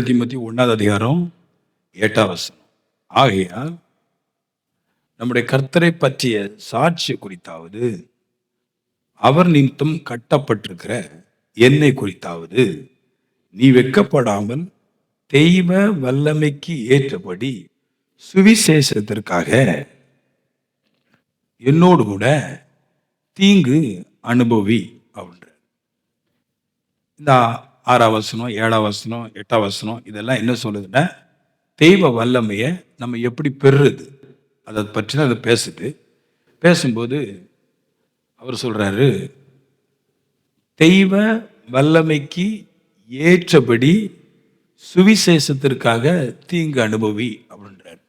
ரெண்டு திமுத்தி ஒன்றாவது அதிகாரம் எட்டாம் வசனம். ஆகையால் நம்முடைய கர்த்தரை பற்றிய சாட்சி குறித்தாவது அவர் நிமித்தம் கட்டப்பட்டிருக்கிற என்னை குறித்தாவது நீ வெக்கப்படாமல் தெய்வ வல்லமைக்கு ஏற்றபடி சுவிசேஷத்திற்காக என்னோடு கூட தீங்கு அனுபவி அப்படின்ற இந்த ஆறாம் வசனம் ஏழாம் வசனம் எட்டாம் வசனம் இதெல்லாம் என்ன சொல்லுதுன்னா தெய்வ வல்லமையை நம்ம எப்படி பெறுறது? அதை பற்றி தான் அதை பேசுது. பேசும்போது அவர் சொல்கிறாரு தெய்வ வல்லமைக்கு ஏற்றபடி சுவிசேஷத்திற்காக தீங்கு அனுபவி அப்படின்றார்.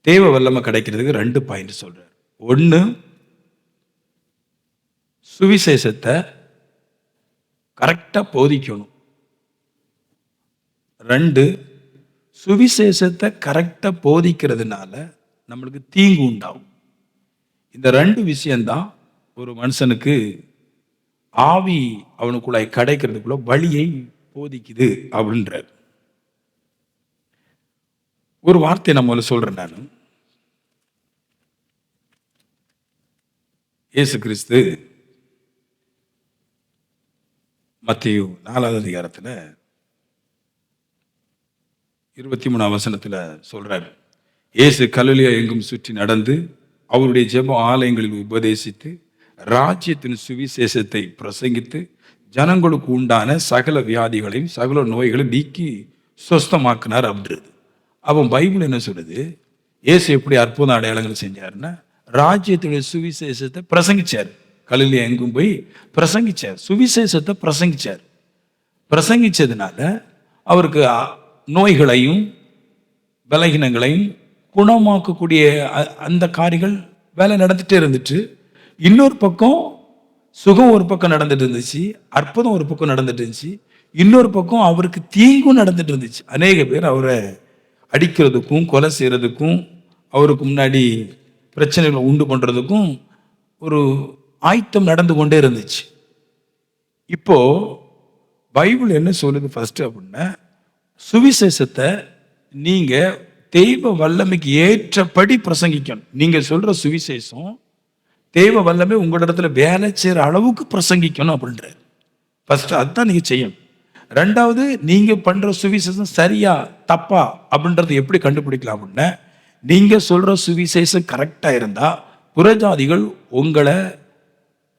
தெய்வ வல்லமை கிடைக்கிறதுக்கு ரெண்டு பாயிண்ட் சொல்கிறார் ஒன்று சுவிசேஷத்தை கரெக்டாக போதிக்கணும். ரெண்டு சுவிசேஷத்தை கரெக்டாக போதிக்கிறதுனால நம்மளுக்கு தீங்கு உண்டாகும். இந்த ரெண்டு விஷயந்தான் ஒரு மனுஷனுக்கு ஆவி அவனுக்குள்ளாய் கிடைக்கிறதுக்குள்ள வழியை போதிக்குது அப்படின்றார். ஒரு வார்த்தை நம்ம முதல்ல சொல்றேன் நான். இயேசு கிறிஸ்து மத்திய நாலாவது அதிகாரத்தில் இருபத்தி மூணாம் வசனத்தில் சொல்கிறார் இயேசு கலிலியா எங்கும் சுற்றி நடந்து அவருடைய ஜெப ஆலயங்களில் உபதேசித்து ராஜ்யத்தின் சுவிசேஷத்தை பிரசங்கித்து ஜனங்களுக்கு உண்டான சகல வியாதிகளையும் சகல நோய்களையும் நீக்கி சுஸ்தமாக்குனார் அப்படின்றது அவன் பைபிள் என்ன சொல்லுது? இயேசு எப்படி அற்புத அடையாளங்கள் செஞ்சாருன்னா ராஜ்யத்துடைய சுவிசேஷத்தை பிரசங்கிச்சார். கலிலியா எங்கும் போய் பிரசங்கிச்சார். சுவிசேஷத்தை பிரசங்கிச்சார். பிரசங்கிச்சதுனால அவருக்கு நோய்களையும் பலகீனங்களையும் குணமாக்கக்கூடிய அ- அந்த காரியங்கள் வேலை நடந்துகிட்டே இருந்துச்சு. இன்னொரு பக்கம் சுகம் ஒரு பக்கம் நடந்துட்டு இருந்துச்சு. அற்புதம் ஒரு பக்கம் நடந்துட்டு இருந்துச்சு. இன்னொரு பக்கம் அவருக்கு தீங்கும் நடந்துட்டு இருந்துச்சு. அநேக பேர் அவரை அடிக்கிறதுக்கும் கொலை செய்கிறதுக்கும் அவருக்கு முன்னாடி பிரச்சனைகளை உண்டு பண்ணுறதுக்கும் ஒரு ஆயத்தம் நடந்து கொண்டே இருந்துச்சு. இப்போது பைபிள் என்ன சொல்லுது ஃபஸ்ட்டு அப்படின்னா சுவிசேஷத்தை நீங்கள் தெய்வ வல்லமைக்கு ஏற்றபடி பிரசங்கிக்கணும். நீங்கள் சொல்கிற சுவிசேஷம் தெய்வ வல்லமை உங்களிடத்துல வேலை செய்கிற அளவுக்கு பிரசங்கிக்கணும் அப்படின்ற ஃபர்ஸ்ட் அதுதான் நீங்கள் செய்யணும். ரெண்டாவது நீங்கள் பண்ணுற சுவிசேஷம் சரியா தப்பா அப்படின்றத எப்படி கண்டுபிடிக்கலாம் அப்படின்னா நீங்கள் சொல்கிற சுவிசேஷம் கரெக்டாக இருந்தால் புறஜாதிகள் உங்களை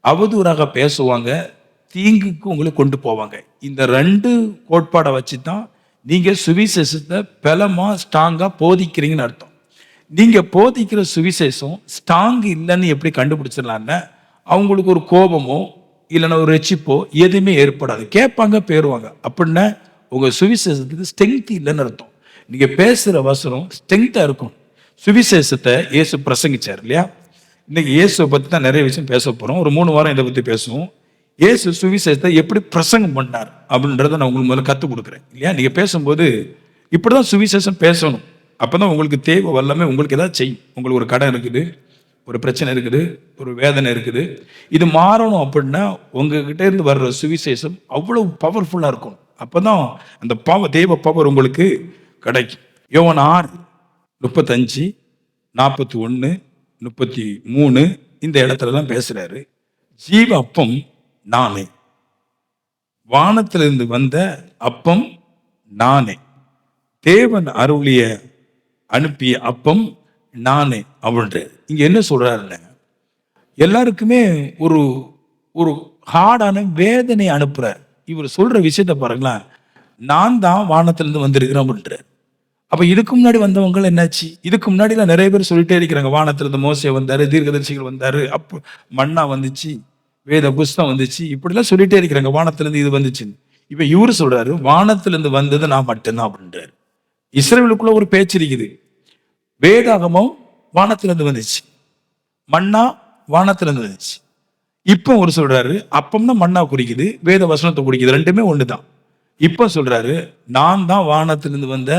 அவதூறாக பேசுவாங்க தீங்குக்கு உங்களை கொண்டு போவாங்க. இந்த ரெண்டு கோட்பாடை வச்சு தான் நீங்கள் சுவிசேஷத்தை பலமாக ஸ்ட்ராங்காக போதிக்கிறீங்கன்னு அர்த்தம். நீங்கள் போதிக்கிற சுவிசேஷம் ஸ்ட்ராங் இல்லைன்னு எப்படி கண்டுபிடிச்சிடலான்னா அவங்களுக்கு ஒரு கோபமோ இல்லைன்னா ஒரு ரெச்சிப்போ எதுவுமே ஏற்படாது. கேட்பாங்க பேருவாங்க. அப்படின்னா உங்கள் சுவிசேஷத்துக்கு ஸ்ட்ரென்த் இல்லைன்னு அர்த்தம். நீங்கள் பேசுகிற வசனம் ஸ்ட்ரென்த்தாக இருக்கும். சுவிசேஷத்தை இயேசு பிரசங்கிச்சார் இல்லையா? இன்னைக்கு இயேசுவை பற்றி தான் நிறைய விஷயம் பேச போகிறோம் ஒரு மூணு வாரம் இதை பற்றி பேசுவோம். இயேசு சுவிசேஷத்தை எப்படி பிரசங்கம் பண்ணார் அப்படின்றத நான் உங்களுக்கு முதல்ல கற்றுக் கொடுக்குறேன் இல்லையா? நீங்கள் பேசும்போது இப்படி தான் சுவிசேஷம் பேசணும். அப்போ தான் உங்களுக்கு தேவை வல்லமே உங்களுக்கு ஏதாவது செய்யும் உங்களுக்கு ஒரு கடன் இருக்குது ஒரு பிரச்சனை இருக்குது ஒரு வேதனை இருக்குது. இது மாறணும் அப்படின்னா உங்ககிட்ட இருந்து வர்ற சுவிசேஷம் அவ்வளோ பவர்ஃபுல்லாக இருக்கும் அப்போ தான் அந்த பவர் தெய்வ பவர் உங்களுக்கு கிடைக்கும். யோவன் ஆறு முப்பத்தஞ்சு நாற்பத்தி ஒன்று முப்பத்தி மூணு இந்த இடத்துல தான் பேசுகிறாரு ஜீவ அப்பம் நானே. வானத்திலிருந்து வந்த அப்பம் நானே. தேவன் அருளிய அனுப்பிய அப்பம் நானே அப்படின்ற இங்க என்ன சொல்றாருங்க? எல்லாருக்குமே ஒரு ஒரு ஹார்டான வேதனை அனுப்புறார். இவர் சொல்ற விஷயத்த பாருங்களேன். நான் தான் வானத்திலிருந்து வந்திருக்கிறேன் அப்படின்றார் அப்ப இதுக்கு முன்னாடி வந்தவங்க என்னாச்சு? இதுக்கு முன்னாடிலாம் நிறைய பேர் சொல்லிட்டே இருக்கிறாங்க. வானத்திலிருந்து மோசே வந்தாரு தீர்க்கதரிசிகள் வந்தாரு அப்போ மண்ணா வந்துச்சு. வேத புஸ்தம் வந்துச்சு. இப்படிலாம் சொல்லிட்டே இருக்கிறாங்க. வானத்திலேருந்து இது வந்துச்சுன்னு. இப்போ இவரு சொல்றாரு வானத்திலேருந்து வந்தது நான் மட்டும்தான் அப்படின்றாரு. இஸ்ரேலுக்குள்ள ஒரு பேச்சு இருக்குது. வேதாகமம் வானத்திலேருந்து வந்துச்சு. மண்ணா வானத்திலேருந்து வந்துச்சு. இப்போ ஒரு சொல்றாரு அப்பம்னா மண்ணா குறிக்குது வேத வசனத்தை குறிக்குது. ரெண்டுமே ஒன்று தான் இப்போ சொல்றாரு நான் தான் வானத்திலிருந்து வந்த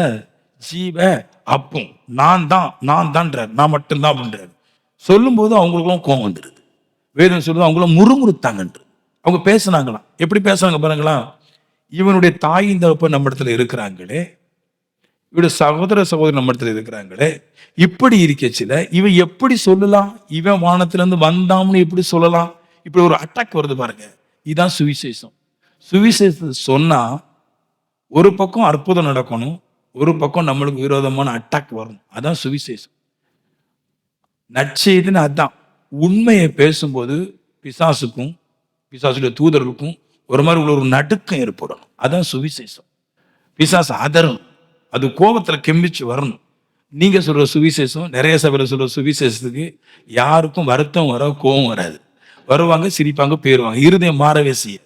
ஜீவ அப்பம். நான் தான் நான் தான்றார். நான் மட்டும்தான் அப்படின்றாரு. சொல்லும்போது அவங்களுக்கும் கோவம் வந்துடுது வேதம் சொல்லுது அவங்கள முறுமுறுத்தாங்கன்று அவங்க பேசுனாங்களாம். எப்படி பேசுறாங்க பாருங்களா இவனுடைய தாயின் தகப்ப நம்ம இடத்துல இருக்கிறாங்களே. இவருடைய சகோதர சகோதரி நம்ம இடத்துல இருக்கிறாங்களே. இப்படி இருக்கச்சில இவன் எப்படி சொல்லலாம்? இவன் வானத்திலேருந்து வந்தாம்னு எப்படி சொல்லலாம்? இப்படி ஒரு அட்டாக் வருது பாருங்க. இதுதான் சுவிசேஷம். சுவிசேஷத்தை சொன்னால் ஒரு பக்கம் அற்புதம் நடக்கணும் ஒரு பக்கம் நம்மளுக்கு விரோதமான அட்டாக் வரும். அதான் சுவிசேஷம். நற்செய்தின்னு அதான். உண்மையை பேசும்போது பிசாசுக்கும் பிசாசுடைய தூதர்களுக்கும் ஒரு மாதிரி உள்ள ஒரு நடுக்கம் ஏற்படணும். அதான் சுவிசேஷம். பிசாசு அதரும் அது கோபத்தில் கெம்பிச்சு வரணும். நீங்கள் சொல்கிற சுவிசேஷம் நிறைய சபையில் சொல்கிற சுவிசேஷத்துக்கு யாருக்கும் வருத்தம் வர கோபம் வராது. வருவாங்க சிரிப்பாங்க போயிடுவாங்க இருதயம் மாறவே செய்ய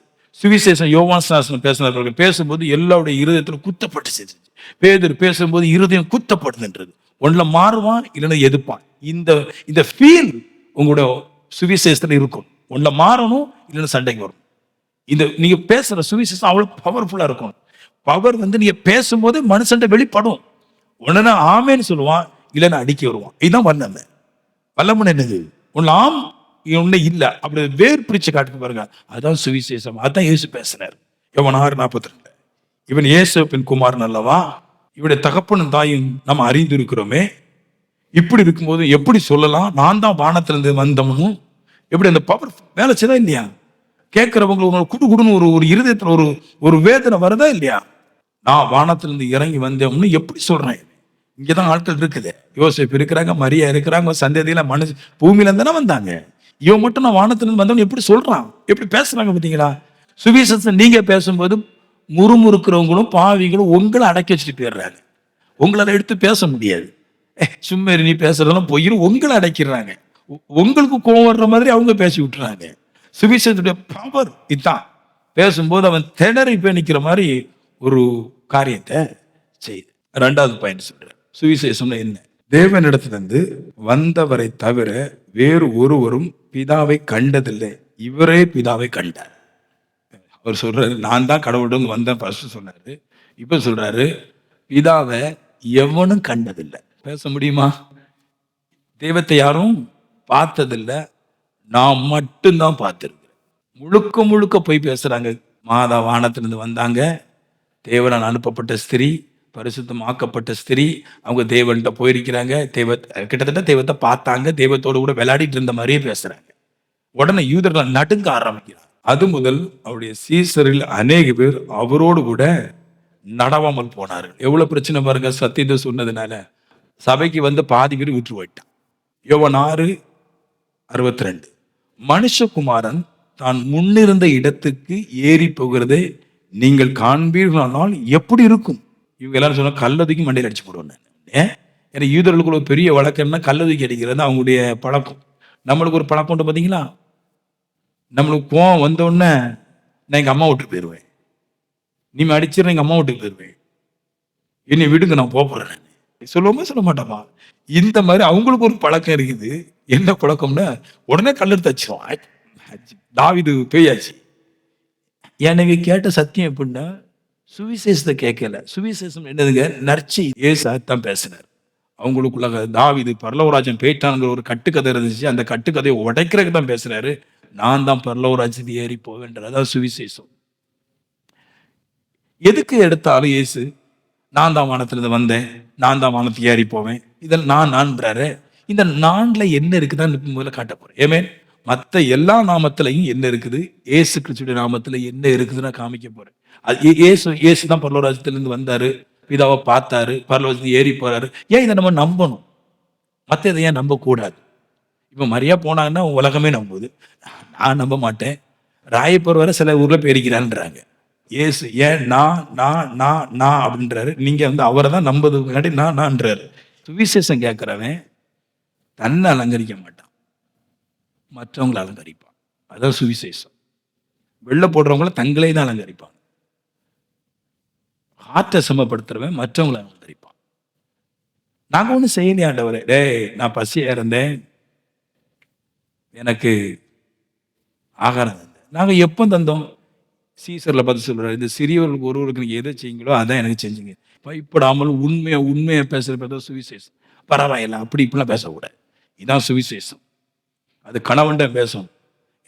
சுவிசேஷம் யோவான் சாசனம் பேசினவர்கள் பேசும்போது எல்லாருடைய இருதயத்தில் குத்தப்பட்டு செஞ்சு பேதர் பேசும்போது இருதயம் குத்தப்படுதுன்றது. ஒன்றில் மாறுவான் இல்லைன்னா எதிர்ப்பான். இந்த இந்த ஃபீல் உங்களோட சுவிசேஷத்தில் இருக்கும். உன்னை மாறணும் இல்லைன்னா சண்டைக்கு வரும். இந்த நீங்க பேசுற சுவிசேஷம் அவ்வளவு பவர்ஃபுல்லா இருக்கும். பவர் வந்து நீங்க பேசும்போது மனுஷன் வெளிப்படும். உடனே ஆமேன்னு சொல்லுவான் இல்லைன்னா அடிக்க வருவான். இதுதான் வல்லமை வல்லமன் என்னது? உன்னை ஆம் உன்னை இல்லை. அப்படி வேர் பிரிச்சு காட்டு பாருங்க. அதுதான் சுவிசேஷம். அதுதான் இயேசு பேசினார். இவன் ஆறு நாற்பத்தி ரெண்டு இவன் இயேசுப்பின் குமாரன் அல்லவா? இவனுடைய தகப்பனும் தாயும் நம்ம அறிந்து இருக்கிறோமே இப்படி இருக்கும்போது எப்படி சொல்லலாம்? நான் தான் வானத்திலிருந்து வந்தவனும் எப்படி அந்த பவர் வேலை செய்தா இல்லையா? கேட்கிறவங்களுக்கு ஒரு குடு குடுன்னு ஒரு ஒரு இருதயத்தில் ஒரு ஒரு வேதனை வருதா இல்லையா? நான் வானத்திலிருந்து இறங்கி வந்தோம்னு எப்படி சொல்றேன்? இங்கதான் ஆட்கள் இருக்குது. யோசிப் இருக்கிறாங்க மரியா இருக்கிறாங்க சந்ததியில மனு பூமியில இருந்தானே வந்தாங்க. இவன் மட்டும் நான் வானத்திலிருந்து வந்தவன் எப்படி சொல்றான்? எப்படி பேசுறாங்க பார்த்தீங்களா? சுவிசேஷத்தை நீங்க பேசும்போது முறுமுறுக்கிறவங்களும் பாவிகளும் உங்களை அடக்கி வச்சுட்டு போயிடுறாங்க. உங்களால எடுத்து பேச முடியாது. ஏ, சும்மா நீ பேசுறதெல்லாம் பொய்னு உங்களை அடைக்கிறாங்க. உங்களுக்கு கோவம் வர்ற மாதிரி அவங்க பேசி விட்டுறாங்க. சுவிசேஷத்துடைய பவர் இதுதான் பேசும்போது அவன் திணறி போய் மாதிரி ஒரு காரியத்தை செய்து. ரெண்டாவது பாயிண்ட் சொல்றேன். சுவிசேஷம்னா என்ன? தேவனிடத்திலிருந்து வந்தவரை தவிர வேறு ஒருவரும் பிதாவை கண்டதில்லை. இவரே பிதாவை கண்டார். அவர் சொல்றாரு நான் தான் கடவுளிடம் வந்தேன் ஃபர்ஸ்ட் சொன்னாரு. இப்ப சொல்றாரு பிதாவை எவனும் கண்டதில்லை. பேச முடியுமா தெய்வத்தை யாரும் பார்த்ததில்லை. நான் மட்டும்தான் பார்த்திருக்கிறேன். முழுக்க முழுக்க போய் பேசுகிறாங்க மாதா வானத்திலிருந்து வந்தாங்க. தேவனால் அனுப்பப்பட்ட ஸ்திரீ பரிசுத்தமாக்கப்பட்ட ஸ்திரீ அவங்க தேவன்கிட்ட போயிருக்கிறாங்க. தெய்வ கிட்டத்தட்ட தெய்வத்தை பார்த்தாங்க. தெய்வத்தோடு கூட விளையாடிட்டு இருந்த மாதிரியே பேசுகிறாங்க உடனே யூதர்கள் நடுங்க ஆரம்பிக்கிறார் அது முதல் அவருடைய சீசரில் அநேக பேர் அவரோடு கூட நடவாமல் போனார்கள். எவ்வளோ பிரச்சனை பாருங்க சத்தியத்தை சொன்னதுனால. சபைக்கு வந்து பாதி பேர் விட்டு போயிட்டான். யோவன் ஆறு அறுபத்தி ரெண்டு மனுஷகுமாரன் தான் முன்னிருந்த இடத்துக்கு ஏறி போகிறதே நீங்கள் காண்பீர்களானால் எப்படி இருக்கும்? இவங்க எல்லாரும் சொன்னால் கல்லதுக்கு மண்டையில் அடிச்சு போடுவேன் நான். ஏன் ஏன்னா யூதர்களுக்குள்ள ஒரு பெரிய வழக்கம்னா கல்லதுக்கு அடிக்கிறது அவங்களுடைய பழக்கம். நம்மளுக்கு ஒரு பழக்கம் உண்டு பார்த்தீங்களா நம்மளுக்கு கோவம் வந்தோடனே நான் எங்கள் அம்மா வீட்டுக்கு போயிடுவேன் நீ அடிச்சிட எங்கள் அம்மா வீட்டுக்கு போயிடுவேன் என்னை விடுங்க நான் போகிறேன் சொல்லுவோமா சொல்ல மாட்டோமா இந்த மாதிரி அவங்களுக்கு ஒரு பழக்கம் இருக்குது. என்ன பழக்கம்னா உடனே கல்லெடுத்து வச்சிருவான் தாவிது பேயாச்சு. எனக்கு கேட்ட சத்தியம் எப்படின்னா சுவிசேஷத்தை கேட்கல. சுவிசேஷம் என்னதுங்க? நர்ச்சி ஏசா தான் பேசினார். அவங்களுக்குள்ள தாவிது பரலவராஜன் போயிட்டாங்கிற ஒரு கட்டுக்கதை இருந்துச்சு. அந்த கட்டுக்கதையை உடைக்கிறதுக்கு தான் பேசுறாரு. நான் தான் பரலவராஜன் ஏறி போவேன்றதான் சுவிசேஷம். எதுக்கு எடுத்தாலும் இயேசு நான் தான் வானத்திலிருந்து வந்தேன். நான் தான் வானத்துக்கு ஏறி போவேன். இதில் நான் நான்றாரு இந்த நான்ல என்ன இருக்குதான்னு முதல்ல காட்ட போறேன். ஏமே மற்ற எல்லா நாமத்திலையும் என்ன இருக்குது? ஏசு கிறிஸ்துடைய நாமத்துல என்ன இருக்குதுன்னு காமிக்க போறேன். அது ஏ- ஏசு ஏசு தான் பரலோராஜத்திலிருந்து வந்தாரு. பிதாவை பார்த்தாரு. பரலோகத்துக்கு ஏறி போறாரு. ஏன் இதை நம்ம நம்பணும்? மற்ற இதை ஏன் நம்பக்கூடாது? இப்போ மரியா போனாங்கன்னா உலகமே நம்புது. நான் நம்ப மாட்டேன். ராயப்பூர் வர சில ஊரில் பேரிக்கிறான்றாங்க ஏசு ஏன் நான் நான் நான் நான் அப்படின்றாரு. நீங்கள் வந்து அவரை தான் நம்பதுக்கு முன்னாடி நான் நான்றாரு. சுவிசேஷம் கேட்குறவன் தன்னை அலங்கரிக்க மாட்டான். மற்றவங்களை அலங்கரிப்பான். அதான் சுவிசேஷம். வெளில போடுறவங்கள தங்களே தான் அலங்கரிப்பான் ஹார்ட்டை சமப்படுத்துறவன் மற்றவங்களை அலங்கரிப்பான். நாங்கள் ஒன்றும் செய்யலையாண்டவர் டேய் நான் பசியாக இருந்தேன். எனக்கு ஆகாரம் தந்தேன். நாங்கள் எப்போ தந்தோம்? சீசரில் பார்த்து சொல்கிறார் இந்த சிறியவர்களுக்கு ஒருவருக்கு நீங்க எதை செய்யுங்களோ அதான் எனக்கு செஞ்சுங்க. பயப்படாமல் உண்மையை உண்மையை பேசுற பேர் தான் சுவிசேஷம். பரவாயில்ல அப்படி இப்படிலாம் பேசக்கூடாது. இதான் சுவிசேஷம். அது கணவன்கிட்ட பேசணும்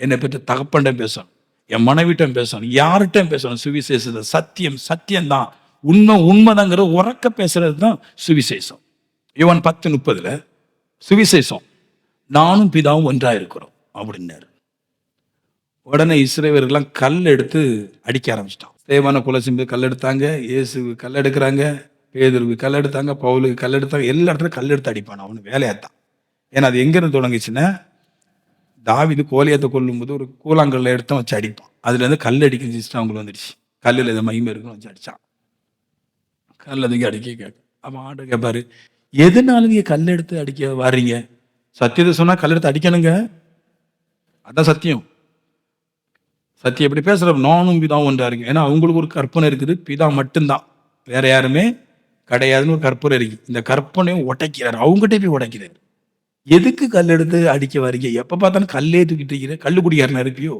என்னை பற்றி தகப்பன்ட்ட பேசணும் என் மனைவிட்டம் பேசணும் யார்கிட்டையும் பேசணும் சுவிசேஷத்தை? சத்தியம் சத்தியம்தான். உண்மை உண்மைதாங்கிற உறக்க பேசுறது தான் சுவிசேஷம். யுவன் பத்து முப்பதில் சுவிசேஷம் நானும் பிதாவும் ஒன்றாக இருக்கிறோம் அப்படின்னாரு. உடனே இஸ்ரேவர்கள்லாம் கல் எடுத்து அடிக்க ஆரம்பிச்சிட்டான். தேவான குலசிம்பு கல் எடுத்தாங்க இயேசுக்கு கல் எடுக்கிறாங்க பேதருக்கு கல் எடுத்தாங்க பவுலுக்கு கல் எடுத்தாங்க எல்லா இடத்துலையும் கல் எடுத்து அடிப்பான். அவனு வேலையாத்தான். ஏன்னா அது எங்கேருந்து தொடங்குச்சுன்னா தாவிது கோலியத்தை கொல்லும்போது ஒரு கூழாங்கல்ல எடுத்து வச்சு அடிப்பான். அதுலேருந்து கல் அடிக்க சிஸ்டம் அவங்களுக்கு வந்துடுச்சு. கல்லில் எதை மகிமை இருக்குன்னு வச்சு அடிச்சான். கல் அதுக்கு அடிக்க கேட்க அப்போ ஆண்டு கேட்பாரு எதுனால நீங்கள் கல் எடுத்து அடிக்க வர்றீங்க? சத்தியத்தை சொன்னால் கல் எடுத்து அடிக்கணுங்க. அதான் சத்தியம். சத்தியம். எப்படி பேசுற நானும் பிதாவும் ஒன்றா இருக்கு ஏன்னா அவங்களுக்கு ஒரு கற்பனை இருக்குது. பிதா மட்டும்தான். வேற யாருமே கிடையாதுன்னு ஒரு கற்பனை இருக்கு. இந்த கற்பனையும் உடைக்கிறார். அவங்ககிட்ட போய் உடைக்கிறார். எதுக்கு கல் எடுத்து அடிக்க வரீங்க? எப்போ பார்த்தாலும் கல்லே தூக்கிட்டு இருக்கிற கல் குடிக்காரனா இருப்பியோ?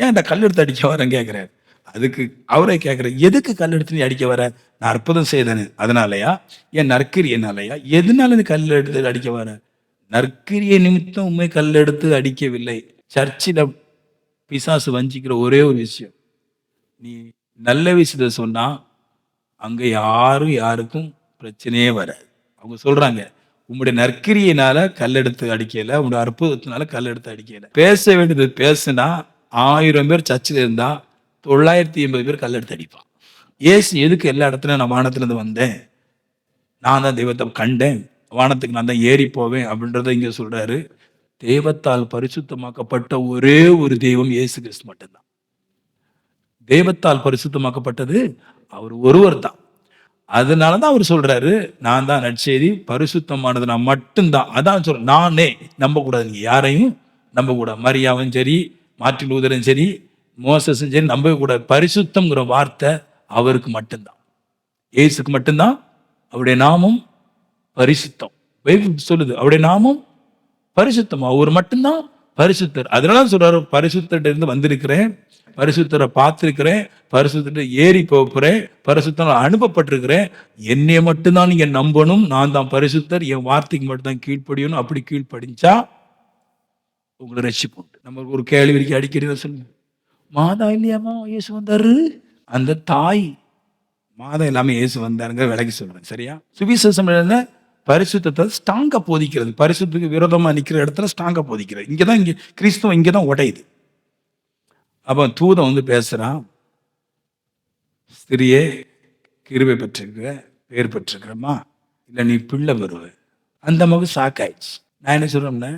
ஏன் இந்த கல் எடுத்து அடிக்க வரேன் கேட்குறாரு அதுக்கு அவரே கேட்குற எதுக்கு கல் எடுத்து நீ அடிக்க வர? நான் அற்புதம் செய்தேன்னு. அதனாலயா? என் நற்கிரியனாலயா எதனால நீ கல் எடுத்து அடிக்க வர? நற்கிரிய நிமித்தம் உண்மை கல் எடுத்து அடிக்கவில்லை. சர்ச்சில் பிசாசு வஞ்சிக்கிற ஒரே ஒரு விஷயம். நீ நல்ல விஷயத்த சொன்னால் அங்கே யாரும் யாருக்கும் பிரச்சனையே வராது. அவங்க சொல்கிறாங்க உங்களுடைய நற்கிரியினால கல்லெடுத்து அடிக்கல உங்களுடைய அற்புதத்தினால கல்லெடுத்து அடிக்கல. பேச வேண்டியது பேசுனா ஆயிரம் பேர் சர்ச்சில் இருந்தா தொள்ளாயிரத்தி எண்பது பேர் கல்லெடுத்து அடிப்பான். ஏசு எதுக்கு எல்லா இடத்துலையும் நான் வானத்துலேருந்து வந்தேன்? நான் தான் தெய்வத்தை கண்டேன். வானத்துக்கு நான் தான் ஏறி போவேன் அப்படின்றத இங்கே சொல்கிறாரு தேவத்தால் பரிசுத்தமாக்கப்பட்ட ஒரே ஒரு தெய்வம் இயேசு கிறிஸ்து மட்டும்தான். தெய்வத்தால் பரிசுத்தமாக்கப்பட்டது அவர் ஒருவர் தான் அதனால தான் அவர் சொல்றாரு நான் தான் நற்செய்தி பரிசுத்தமானது நான் மட்டும்தான். அதான் சொல்றேன் நானே நம்ப கூடாது நீங்க யாரையும் நம்ப கூடாது மரியாவும் சரி மார்ட்டின் லூதரும் சரி மோசஸும் சரி நம்பவே கூடாது பரிசுத்தம்ங்கிற வார்த்தை அவருக்கு மட்டும்தான். இயேசுக்கு மட்டும்தான். அவருடைய நாமம் பரிசுத்தம். சொல்லுது அவருடைய நாமம் பரிசுத்தமா. அவர் மட்டும்தான் பரிசுத்தர். அதனால சொல்றாரு பரிசுத்தர்கிட்ட இருந்து வந்திருக்கிறேன் பரிசுத்தரை பார்த்துருக்கிறேன் பரிசுத்திட்ட ஏறி போகிறேன் பரிசுத்தம் அனுப்பப்பட்டிருக்கிறேன். என்னைய மட்டும்தான் நீங்க நம்பணும் நான் தான் பரிசுத்தர் என் வார்த்தைக்கு மட்டும்தான் கீழ்ப்படியணும். அப்படி கீழ்ப்படிஞ்சா உங்களை ரட்சிப்பு உண்டு நம்ம ஒரு கேள்வி இருக்கு அடிக்கடி சொல்லுங்க மாதா இல்லையாமா இயேசு வந்தாரு? அந்த தாய் மாதம் எல்லாமே இயேசு வந்தாருங்க விலகி சொல்றேன் சரியா? சுவிசேஷம் என்ன? பரிசுத்தத்தை ஸ்ட்ராங்கா போதிக்கிறது. பரிசுத்துக்கு விரோதமா நிற்கிற இடத்துல ஸ்ட்ராங்கா போதிக்கிறது. இங்கதான் கிறிஸ்துவம் இங்கே தான் உடையுது. அப்போ தூதம் வந்து பேசுகிறான் ஸ்திரியே கிருபை பெற்றிருக்கிற பேர் பெற்றிருக்கிறமா இல்லை நீ பிள்ளை வருவ. அந்த மகு சாக்காயிடுச்சு நான் என்ன சொல்கிறோம்னா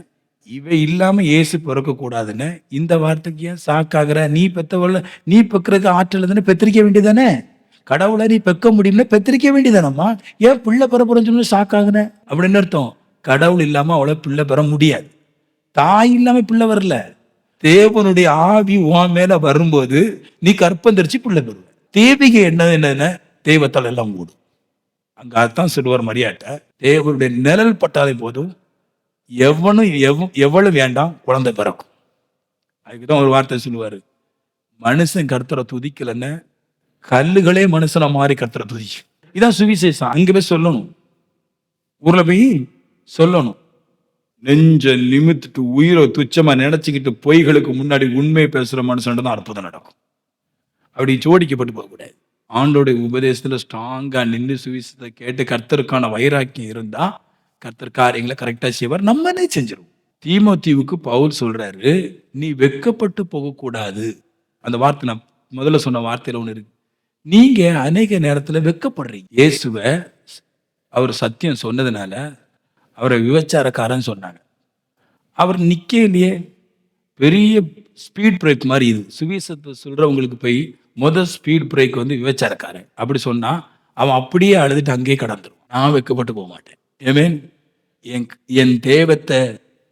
இவை இல்லாமல் இயேசு பிறக்கக்கூடாதுன்னு இந்த வார்த்தைக்கு ஏன் சாக்காகிற நீ பெத்தவள நீ பெக்கிறதுக்கு ஆற்றல் தானே பெற்றிருக்க வேண்டியதானே கடவுளை நீ பெக்க முடியும்னா பெத்திரிக்க வேண்டியதானம்மா? ஏன் பிள்ளை பெற போறேன்னு சொல்லி சாக்காகுன? அப்படின்னு அர்த்தம். கடவுள் இல்லாமல் அவளை பிள்ளை பெற முடியாது. தாய் இல்லாமல் பிள்ளை வரல. தேவனுடைய ஆவி உன் மேல வரும்போது நீ கற்பம் தெரிச்சு பிள்ளை பெறுவ. தேவிகை என்ன என்னன்னா தெய்வத்தால் எல்லாம் கூடும் அங்க அதான் சொல்லுவார் மரியாட்ட. தேவனுடைய நிழல் பட்டாலே போதும். எவனும் எவ் எவ்வளவு வேண்டாம் குழந்தை பிறக்கும். அதுக்குதான் ஒரு வார்த்தை சொல்லுவாரு. மனுஷன் கருத்தரை துதிக்கலன்னு கல்லுகளே மனுஷனை மாறி கத்துற துதி. இதான் சுவிசேஷம். அங்க போய் சொல்லணும். ஊர்ல போய் சொல்லணும். நெஞ்ச நிமித்துட்டு உயிரை துச்சமா நினைச்சுக்கிட்டு பொய்களுக்கு முன்னாடி உண்மை பேசுற மனுஷன் தான் அற்புதம் நடக்கும். அப்படி ஜோடிக்கப்பட்டு போகக்கூடாது. ஆண்டோடைய உபதேசத்துல ஸ்ட்ராங்கா நின்று சுவிசத்தை கேட்டு கர்த்தருக்கான வைராக்கியம் இருந்தா கர்த்தர் காரியங்களை கரெக்டா செய்வார். நம்மனே செஞ்சிருவோம்? தீமோத்தீவுக்கு பவுல் சொல்றாரு நீ வெக்கப்பட்டு போகக்கூடாது. அந்த வார்த்தை நான் முதல்ல சொன்ன வார்த்தையில ஒன்று இருக்கு. நீங்க அநேக நேரத்துல வெக்கப்படுறீங்க. இயேசுவை அவர் சத்தியம் சொன்னதுனால அவரை விபச்சாரக்காரன் சொன்னாங்க. அவர் நிக்கலையே பெரிய ஸ்பீட் பிரேக் மாதிரி இது. சுவிசத்தை சொல்றவங்களுக்கு போய் முதல் ஸ்பீட் பிரேக் வந்து விபச்சாரக்காரன். அப்படி சொன்னா அவன் அப்படியே அழுதுட்டு அங்கேயே கடந்துடும் நான் வெக்கப்பட்டு போக மாட்டேன். ஏமேன் என் என் தேவத்தை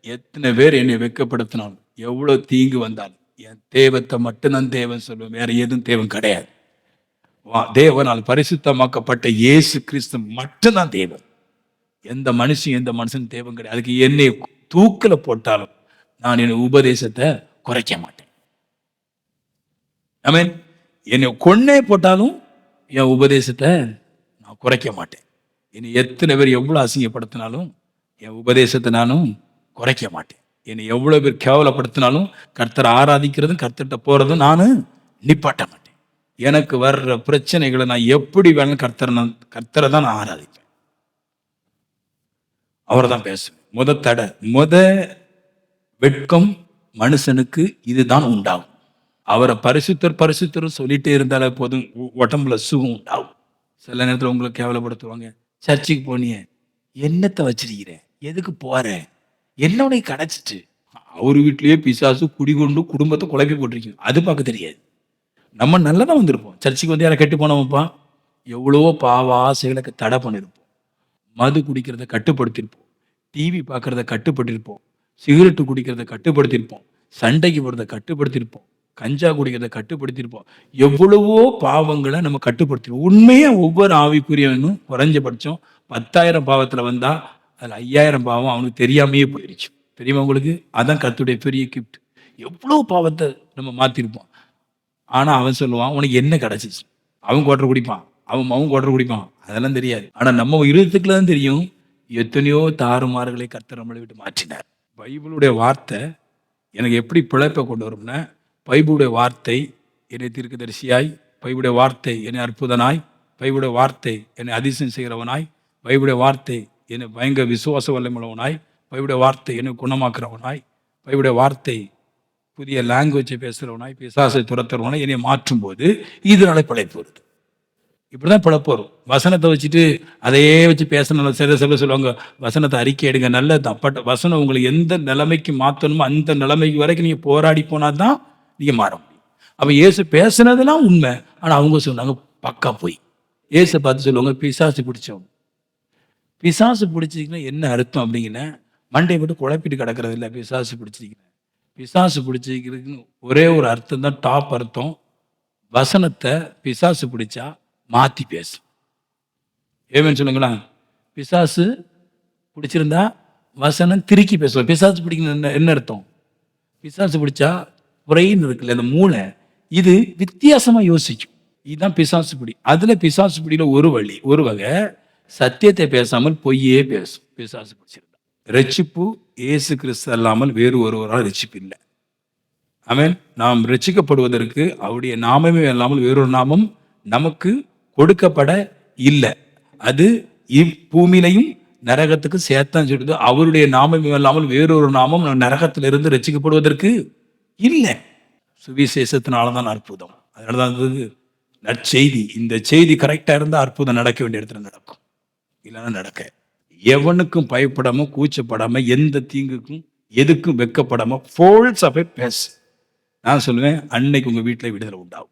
எத்தனை பேர் என்னை வெக்கப்படுத்தினாலும் எவ்வளவு தீங்கு வந்தாலும் என் தேவத்தை மட்டும்தான் தேவன் சொல்லுவேன் வேற எதுவும் தேவன் கிடையாது. தேவனால் பரிசுத்தமாக்கப்பட்ட இயேசு கிறிஸ்து மட்டும்தான் தேவன். எந்த மனுஷன் எந்த மனுஷன் தேவன் கிடையாது. அதுக்கு என்னை தூக்கில் போட்டாலும் நான் என் உபதேசத்தை குறைக்க மாட்டேன். ஆமென் என்னை கொன்னே போட்டாலும் என் உபதேசத்தை நான் குறைக்க மாட்டேன். என்னை எத்தனை பேர் எவ்வளோ அசிங்கப்படுத்தினாலும் என் உபதேசத்தை நானும் குறைக்க மாட்டேன். என்னை எவ்வளோ பேர் கேவலப்படுத்தினாலும் கர்த்தரை ஆராதிக்கிறதும் கர்த்தர்கிட்ட போகிறதும் நான் நிப்பாட்ட மாட்டேன். எனக்கு வர்ற பிரச்சனைகளை நான் எப்படி வேணும் கர்த்தரை நான் கர்த்தரை தான் நான் ஆராதிப்பேன். அவரை தான் பேசுவேன். முத தடை முத வெட்கம் மனுஷனுக்கு இதுதான் உண்டாகும். அவரை பரிசுத்தர் பரிசுத்தர் சொல்லிட்டே இருந்தாலே போதும் உ- உடம்புல சுகம் உண்டாகும். சில நேரத்தில் உங்களை கேவலப்படுத்துவாங்க சர்ச்சுக்கு போனியே என்னத்தை வச்சிருக்கிறேன் எதுக்கு போற? என்ன உனக்கு கிடச்சிட்டு? அவர் வீட்லேயே பிசாசு குடிகொண்டு குடும்பத்தை குழப்பி போட்டிருக்கீங்க. அது பார்க்க தெரியாது. நம்ம நல்லதாக வந்திருப்போம். சர்ச்சுக்கு வந்து யாரை கெட்டு போனவப்பா எவ்வளவோ பாவ ஆசைகளுக்கு தடை பண்ணியிருப்போம் மது குடிக்கிறத கட்டுப்படுத்தியிருப்போம் டிவி பார்க்குறத கட்டுப்படுத்தியிருப்போம் சிகரெட்டு குடிக்கிறத கட்டுப்படுத்தியிருப்போம் சண்டைக்கு போகிறத கட்டுப்படுத்தியிருப்போம் கஞ்சா குடிக்கிறத கட்டுப்படுத்தியிருப்போம் எவ்வளவோ பாவங்களை நம்ம கட்டுப்படுத்திருப்போம். உண்மையாக ஒவ்வொரு ஆவிக்குரியவனும் குறைஞ்சபட்சம் பத்தாயிரம் பாவத்தில் வந்தால் அதில் ஐயாயிரம் பாவம் அவனுக்கு தெரியாமையே போயிடுச்சு. தெரியுமா உங்களுக்கு? அதான் கத்துடைய பெரிய கிஃப்ட் எவ்வளோ பாவத்தை நம்ம மாற்றிருப்போம் ஆனால் அவன் சொல்லுவான் உனக்கு என்ன கிடச்சிச்சு? அவன் குவாட்டர் குடிப்பான். அவன் அவன் குவாட்டர் குடிப்பான். அதெல்லாம் தெரியாது. ஆனால் நம்ம இருபத்துக்குள்ள தான் தெரியும் எத்தனையோ தாறுமாறுகளை கர்த்தர் நம்மளை விட்டு மாற்றினார். பைபிளுடைய வார்த்தை எனக்கு எப்படி பிழைப்பை கொண்டு வரும்னா பைபிளுடைய வார்த்தை என்னை தீர்க்கதரிசியாய் பைபிளுடைய வார்த்தை என்னை அற்புதனாய் பைபிளுடைய வார்த்தை என்னை அதிசயம் செய்கிறவனாய் பைபிளுடைய வார்த்தை என்னை பயங்கர விசுவாச வல்லமுள்ளவனாய் பைபிளுடைய வார்த்தை என்னை குணமாக்குறவனாய் பைபிளுடைய வார்த்தை புதிய லாங்குவேஜை பேசுகிறவனாய் பிசாசை துரத்துறவனாய் என்னை மாற்றும் போது இதனால பிழைப்பு வருது. இப்படிதான் பிழைப்பு வரும். வசனத்தை வச்சுட்டு அதையே வச்சு பேசணும். சில சில சொல்லுவாங்க வசனத்தை அறிக்கை எடுங்க நல்ல அப்பட்ட வசனம் உங்களை எந்த நிலைமைக்கு மாற்றணுமோ அந்த நிலைமைக்கு வரைக்கும் நீங்கள் போராடி போனால் தான் நீங்கள் மாற முடியும். அப்போ இயேசு பேசுனதெல்லாம் உண்மை. ஆனால் அவங்க சொன்னாங்க பக்கா போய். இயேசை பார்த்து சொல்லுவாங்க பிசாசு பிடிச்சவங்க பிசாசு பிடிச்சிங்கன்னா என்ன அர்த்தம் அப்படிங்கிற மண்டையை மட்டும் குழப்பிட்டு கிடக்கிறது இல்லை பிசாசு பிடிச்சிருக்கீங்க பிசாசு பிடிச்சிக்கிறதுக்குன்னு ஒரே ஒரு அர்த்தம் தான் டாப் அர்த்தம். வசனத்தை பிசாசு பிடிச்சா மாற்றி பேசும் ஏமேன்னு சொல்லுங்களேன். பிசாசு பிடிச்சிருந்தா வசனம் திருக்கி பேசுவோம் பிசாசு பிடிக்கணும் என்ன என்ன அர்த்தம்? பிசாசு பிடிச்சா பிரெயின் இருக்குல்ல அந்த மூளை. இது வித்தியாசமாக யோசிக்கும். இதுதான் பிசாசு பிடி. அதில் பிசாசு பிடியில் ஒரு வழி ஒரு வகை சத்தியத்தை பேசாமல் பொய்யே பேசும். பிசாசு பிடிச்சிருக்கு ரட்சிப்பு இயேசு கிறிஸ்து அல்லாமல் வேறு ஒருவரால் ரட்சிப்பு இல்லை ஆமென். நாம் ரட்சிக்கப்படுவதற்கு அவருடைய நாமமே அல்லாமல் வேறொரு நாமம் நமக்கு கொடுக்கப்பட இல்லை. அது இப்பூமியிலையும் நரகத்துக்கு சேர்த்தான் சொல்லுது அவருடைய நாமமே அல்லாமல் வேறொரு நாமம் நரகத்திலிருந்து ரட்சிக்கப்படுவதற்கு இல்லை. சுவிசேஷத்தினால தான் அற்புதம். அதனால தான் அது நற்செய்தி. இந்த செய்தி கரெக்டாக இருந்தால் அற்புதம் நடக்க வேண்டிய இடத்துல நடக்கும். இல்லைன்னா நடக்க எவனுக்கும் பயப்படாம கூச்சப்படாம எந்த தீங்குக்கும் எதுக்கும் வெக்கப்படாம ஃபோல்ஸ் போய் பேசு நான் சொல்லுவேன் அன்னைக்கு உங்க வீட்டில் விடுதலை உண்டாகும்.